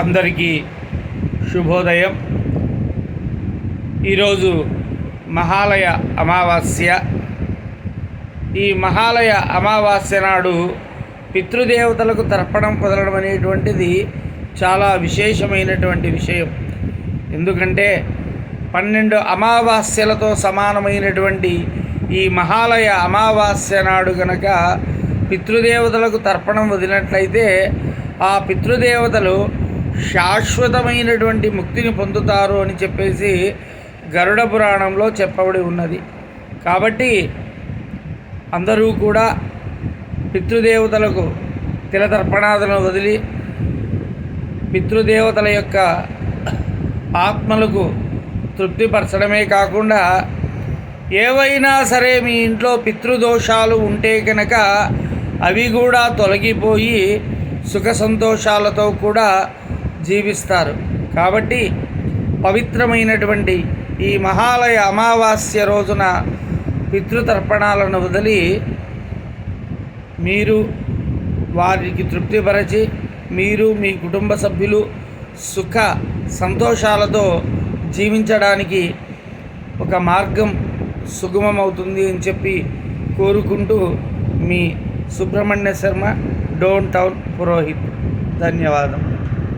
అందరికీ శుభోదయం. ఈరోజు మహాలయ అమావాస్య. ఈ మహాలయ అమావాస్య నాడు పితృదేవతలకు తర్పణం కుదరడం అనేటువంటిది చాలా విశేషమైనటువంటి విషయం. ఎందుకంటే పన్నెండు అమావాస్యలతో సమానమైనటువంటి ఈ మహాలయ అమావాస్య నాడు గనక పితృదేవతలకు తర్పణం వదిలినట్లయితే ఆ పితృదేవతలు శాశ్వతమైనటువంటి ముక్తిని పొందుతారు అని చెప్పేసి గరుడ పురాణంలో చెప్పబడి ఉన్నది. కాబట్టి అందరూ కూడా పితృదేవతలకు తిలతర్పణాదులను వదిలి పితృదేవతల యొక్క ఆత్మలకు తృప్తిపరచడమే కాకుండా ఏవైనా సరే మీ ఇంట్లో పితృదోషాలు ఉంటే కనుక అవి కూడా తొలగిపోయి సుఖ సంతోషాలతో కూడా జీవిస్తారు. కాబట్టి పవిత్రమైనటువంటి ఈ మహాలయ అమావాస్య రోజున పితృతర్పణాలను వదిలి మీరు వారికి తృప్తిపరచి మీరు మీ కుటుంబ సభ్యులు సుఖ సంతోషాలతో జీవించడానికి ఒక మార్గం సుగమమవుతుంది అని చెప్పి కోరుకుంటూ మీ సుబ్రహ్మణ్య శర్మ డోన్ టౌన్ పురోహిత్. ధన్యవాదం